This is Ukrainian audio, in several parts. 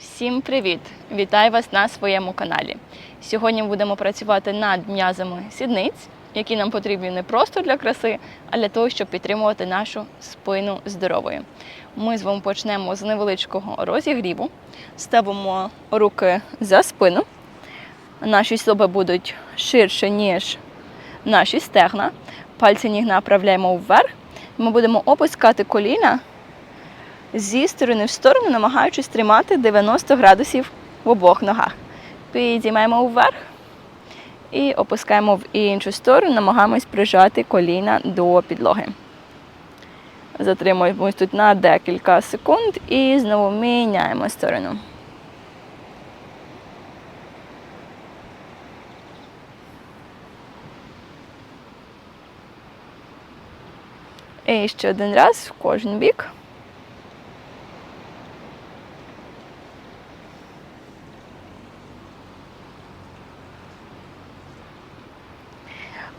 Всім привіт! Вітаю вас на своєму каналі. Сьогодні будемо працювати над м'язами сідниць, які нам потрібні не просто для краси, а для того, щоб підтримувати нашу спину здоровою. Ми з вами почнемо з невеличкого розігріву. Ставимо руки за спину. Наші стопи будуть ширше, ніж наші стегна. Пальці ніг направляємо вверх. Ми будемо опускати коліна зі сторони в сторону, намагаючись тримати 90 градусів в обох ногах. Підіймаємо вверх і опускаємо в іншу сторону, намагаємось прижати коліна до підлоги. Затримуємось тут на декілька секунд і знову міняємо сторону. І ще один раз в кожен бік.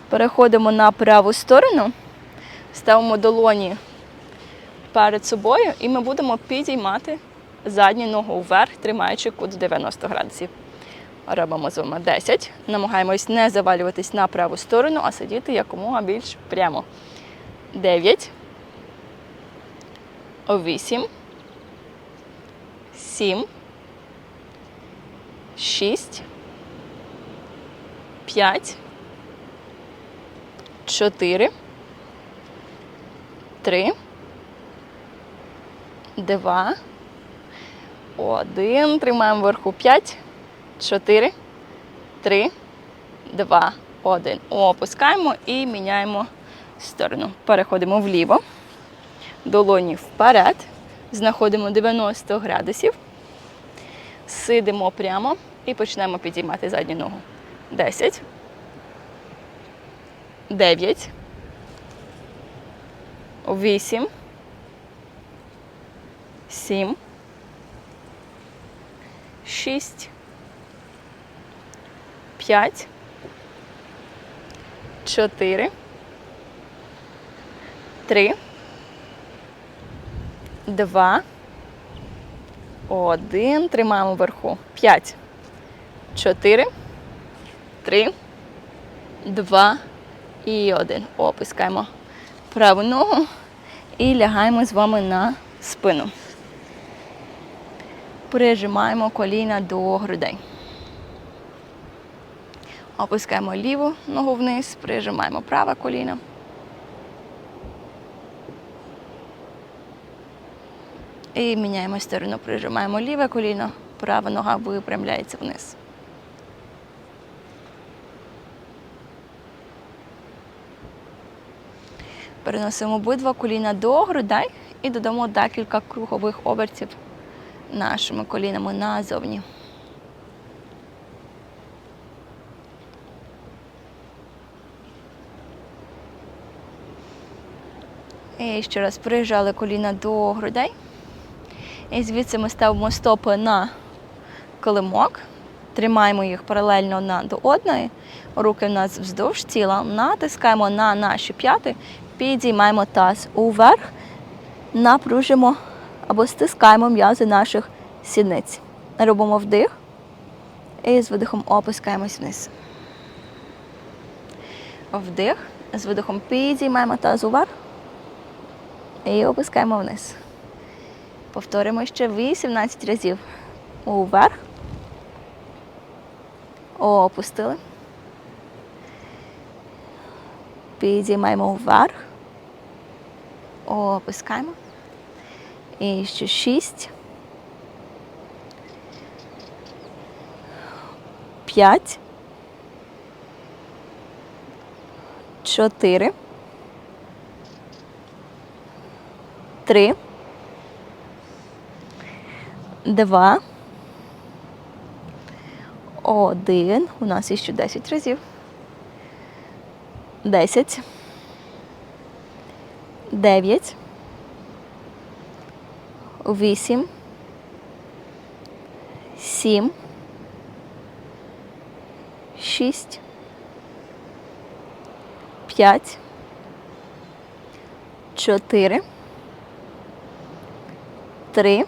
Переходимо на праву сторону, ставимо долоні перед собою і ми будемо підіймати задню ногу вверх, тримаючи кут 90 градусів. Робимо з вами 10. Намагаємось не завалюватись на праву сторону, а сидіти якомога більш прямо. 9. 8. 7. 6. 5. 4, 3, 2, 1. Тримаємо вверху 5, 4, 3, 2, 1. Опускаємо і міняємо сторону. Переходимо вліво, долоні вперед, знаходимо 90 градусів, сидимо прямо і почнемо підіймати задню ногу. 10. 9, 8, 7, 6, 5, 4, 3, 2, 1. Тримаємо вверху. 5, 4, 3, 2, і один. Опускаємо праву ногу і лягаємо з вами на спину. Прижимаємо коліна до грудей. Опускаємо ліву ногу вниз, прижимаємо праве коліно. І міняємо сторону, прижимаємо ліве коліно, права нога випрямляється вниз. Переносимо обидва коліна до грудей і додамо декілька кругових обертів нашими колінами назовні. І ще раз прижали коліна до грудей. І звідси ми ставимо стопи на килимок, тримаємо їх паралельно одна до одної, руки в нас вздовж тіла, натискаємо на наші п'яти, підіймаємо таз уверх, напружимо або стискаємо м'язи наших сідниць. Робимо вдих і з видихом опускаємось вниз. Вдих, з видихом підіймаємо таз уверх і опускаємо вниз. Повторимо ще 18 разів. Уверх. Опустили. Підіймаємо вверх. Опускаємо. І ще шість. П'ять. Чотири. Три. Два. Один. У нас іще 10 разів. Десять. Дев'ять. Вісім. Сім. Шість. П'ять. Чотири. Три.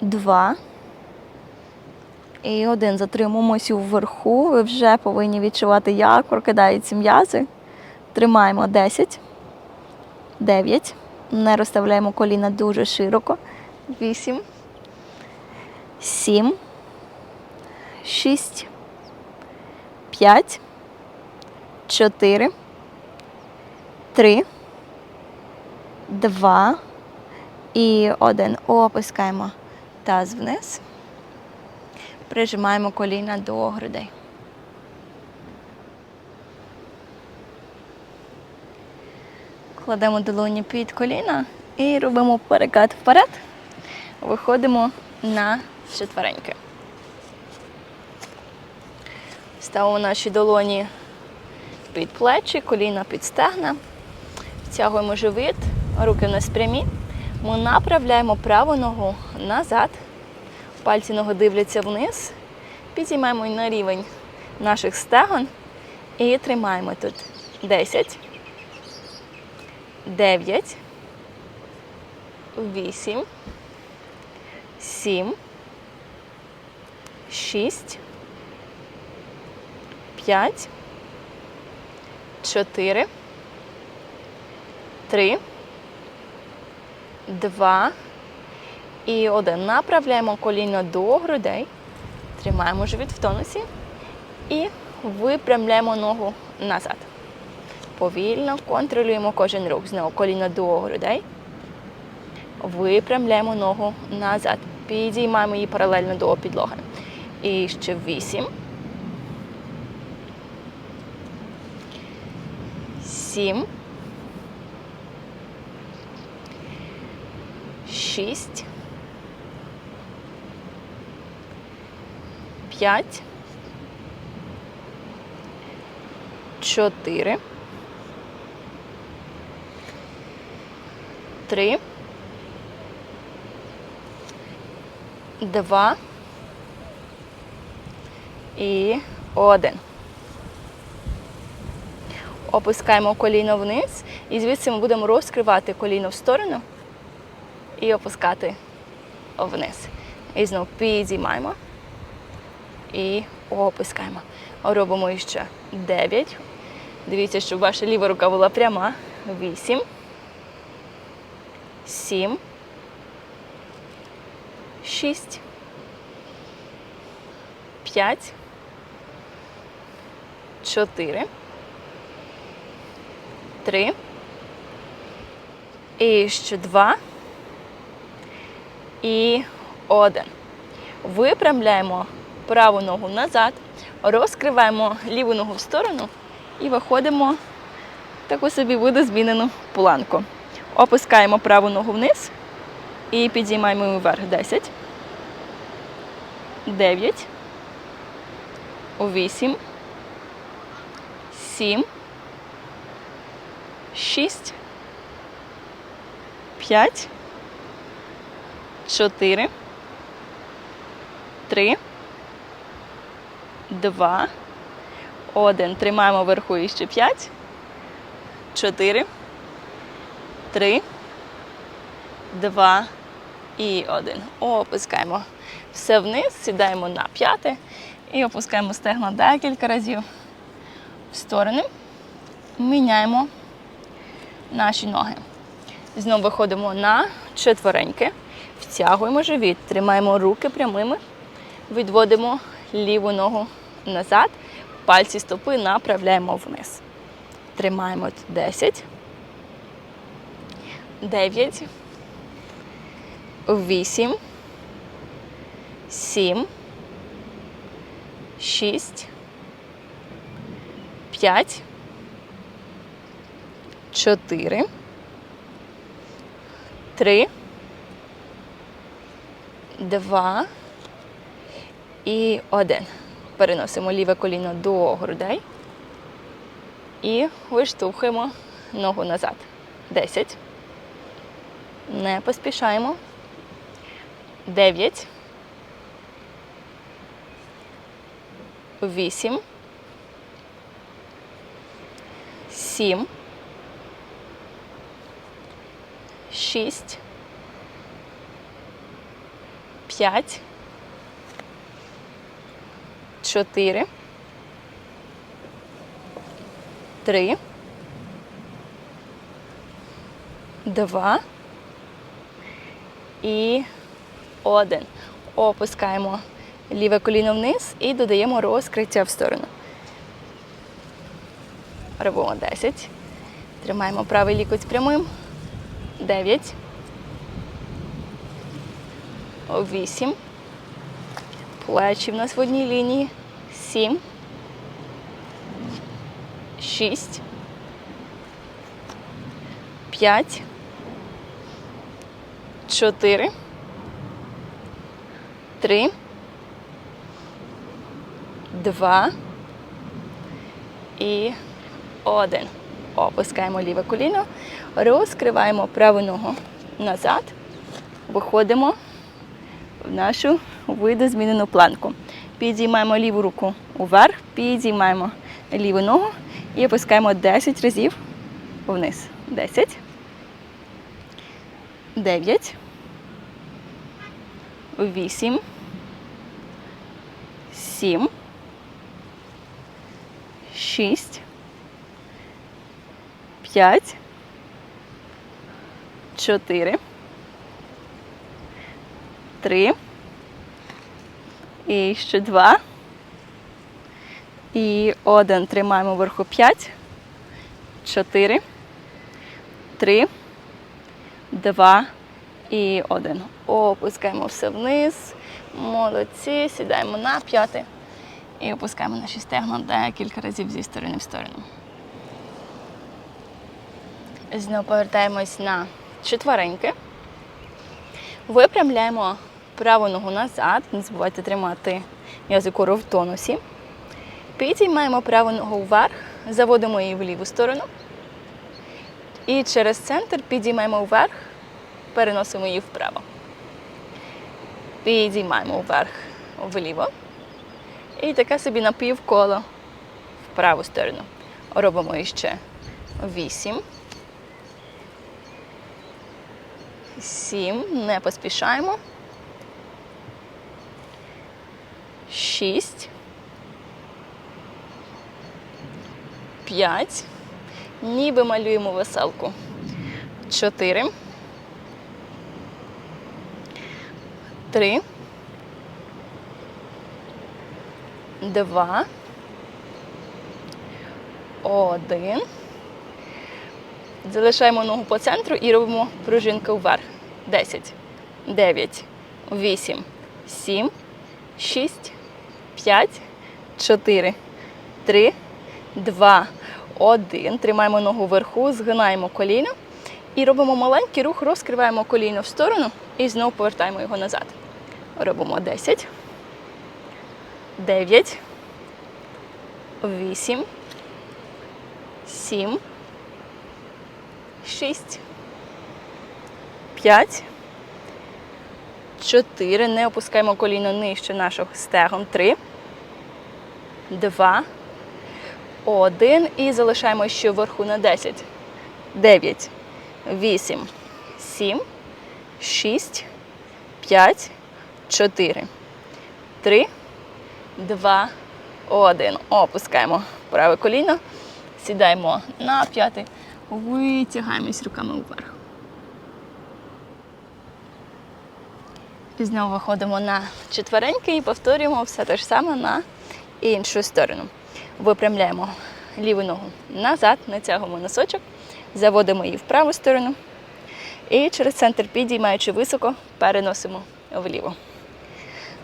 два. І один. Затримуємося вверху. Ви вже повинні відчувати, як прокидаються м'язи. Тримаємо 10. 9. Не розставляємо коліна дуже широко. 8. 7. 6. 5. 4. 3. 2. І один. Опускаємо таз вниз. Прижимаємо коліна до грудей. Кладемо долоні під коліна і робимо перекат вперед. Виходимо на четвереньки. Ставимо наші долоні під плечі, коліна під стегна. Втягуємо живіт, руки в нас прямі. Ми направляємо праву ногу назад. Пальці ноги дивляться вниз. Підіймаємо на рівень наших стегон і тримаємо тут 10, 9, 8, 7, 6, 5, 4, 3, 2 і один. Направляємо коліно до грудей. Тримаємо живіт в тонусі і випрямляємо ногу назад. Повільно контролюємо кожен рух. Знову коліно до грудей. Випрямляємо ногу назад. Підіймаємо її паралельно до підлоги. І ще вісім. Сім. Шість. П'ять. Чотири. Три. Два. І один. Опускаємо коліно вниз. І звідси ми будемо розкривати коліно в сторону і опускати вниз. І знову підіймаємо і опускаємо. Робимо ще 9. Дивіться, щоб ваша ліва рука була пряма. 8. 7. 6. 5. 4. 3. І ще 2. І 1. Випрямляємо праву ногу назад, розкриваємо ліву ногу в сторону і виходимо в таку собі видозмінену планку. Опускаємо праву ногу вниз і підіймаємо її вверх. 10, 9, 8, 7, 6, 5, 4, 3, Два. Один. Тримаємо вверху і ще п'ять. Чотири. Три. Два. І один. Опускаємо все вниз, сідаємо на п'яте і опускаємо стегна декілька разів в сторони. Міняємо наші ноги. Знову виходимо на четвереньки. Втягуємо живіт, тримаємо руки прямими, відводимо ліву ногу назад, пальці стопи направляємо вниз. Тримаємо 10, 9, 8, 7, 6, 5, 4, 3, 2, і один. Переносимо ліве коліно до грудей і виштовхуємо ногу назад. Десять. Не поспішаємо. Дев'ять. Вісім. Сім. Шість. п'ять, чотири, три, два і один. Опускаємо ліве коліно вниз і додаємо розкриття в сторону. Робимо 10. Тримаємо правий лікоть прямим. 9. 8. Плечі в нас в одній лінії. 7. 6. 5. 4. 3. 2. І один. Опускаємо ліве коліно, розкриваємо праву ногу назад, виходимо в нашу видозмінену планку. Підіймаємо ліву руку уверх, підіймаємо ліву ногу і опускаємо 10 разів вниз. 10. 9. 8. 7. 6. 5, 4, 3, і ще 2. І один. Тримаємо вверху 5, 4, 3, 2 і 1. Опускаємо все вниз. Молодці. Сідаємо на п'яти. І опускаємо наші стегна декілька разів зі сторони в сторону. Знову повертаємось на четвереньки. Випрямляємо праву ногу назад. Не забувайте тримати язикору в тонусі. Підіймаємо праву ногу вверх, заводимо її в ліву сторону. І через центр підіймаємо вверх, переносимо її вправо. Підіймаємо вверх вліво. І таке собі напівколо в праву сторону. Робимо іще вісім. Сім. Не поспішаємо. Шість. П'ять. Ніби малюємо веселку. Чотири. Три. Два. Один. Залишаємо ногу по центру і робимо пружинку вверх. 10, 9, 8, 7, 6, 5, 4, 3, 2, 1. Тримаємо ногу вверху, згинаємо коліно і робимо маленький рух, розкриваємо коліно в сторону і знову повертаємо його назад. Робимо 10, 9, 8, 7, 6, 5, 4. Не опускаємо коліно нижче нашого стегон. 3, 2, 1. І залишаємо ще вверху на 10. 9, 8, 7, 6, 5, 4, 3, 2, 1. Опускаємо праве коліно. Сідаємо на п'яти. Витягаємось руками вверх. І знову виходимо на четвереньки і повторюємо все те ж саме на іншу сторону. Випрямляємо ліву ногу назад, натягуємо носочок, заводимо її в праву сторону. І через центр, підіймаючи високо, переносимо вліво.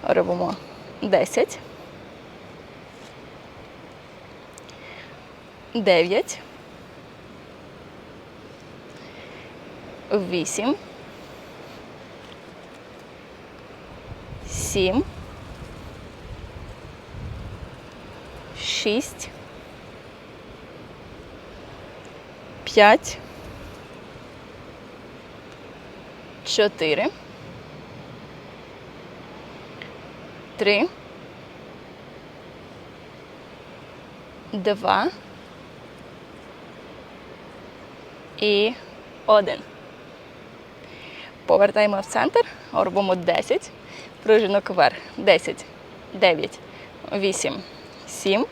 Робимо 10. 9. 8. Сім. Шість. П'ять. Чотири. Три. Два. І один. Повертаємо в центр. Робимо 10. Пружинок вверх. 10, 9, 8, 7,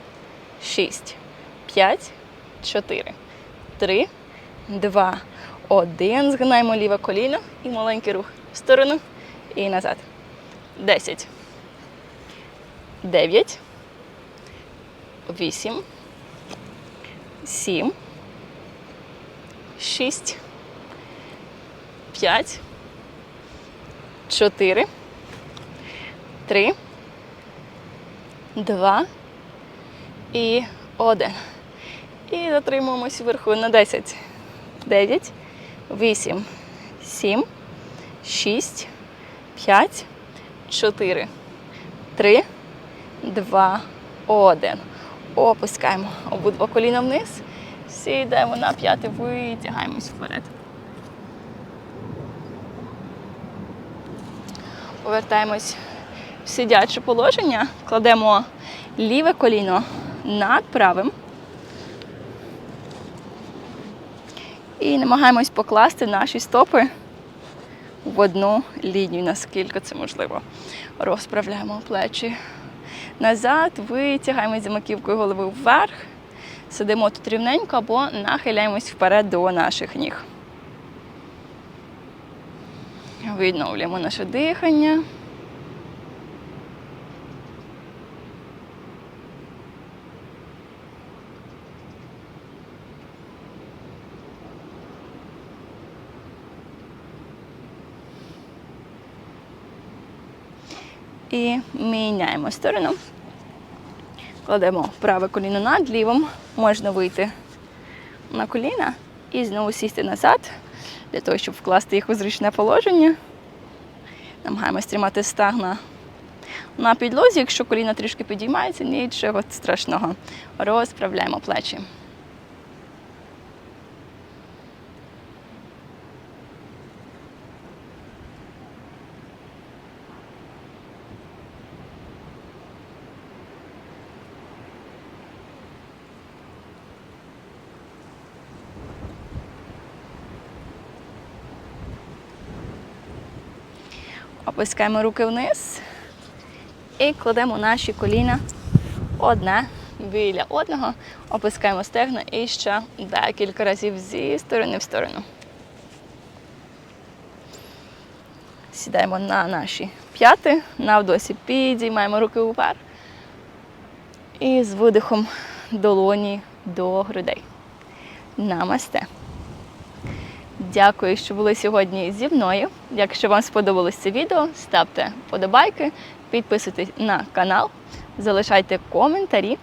6, 5, 4, 3, 2, 1. Згинаємо ліве коліно і маленький рух в сторону і назад. 10, 9, 8, 7, 6, 5, 4, 3, 2 і 1. І затримуємось вверху на 10, 9, 8, 7, 6, 5, 4, 3, 2, 1. Опускаємо обидва коліна вниз. Сідаємо на п'яти, витягаємось вперед. Повертаємось в сидяче положення, кладемо ліве коліно над правим. І намагаємось покласти наші стопи в одну лінію, наскільки це можливо. Розправляємо плечі назад, витягаємо за маківкою голови вверх, сидимо тут рівненько або нахиляємось вперед до наших ніг. Відновлюємо наше дихання. І міняємо сторону. Кладемо праве коліно над лівим, можна вийти на коліна і знову сісти назад, для того, щоб вкласти їх у зручне положення. Намагаємось тримати стагна на підлозі. Якщо коліна трішки підіймається, нічого страшного. Розправляємо плечі. Опускаємо руки вниз і кладемо наші коліна одне біля одного. Опускаємо стегна і ще декілька разів зі сторони в сторону. Сідаємо на наші п'яти, на вдосі підіймаємо руки вверх. І з видихом долоні до грудей. Намасте. Дякую, що були сьогодні зі мною. Якщо вам сподобалось це відео, ставте вподобайки, підписуйтесь на канал, залишайте коментарі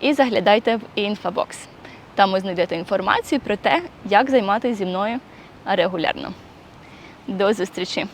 і заглядайте в інфобокс. Там ви знайдете інформацію про те, як займатися зі мною регулярно. До зустрічі!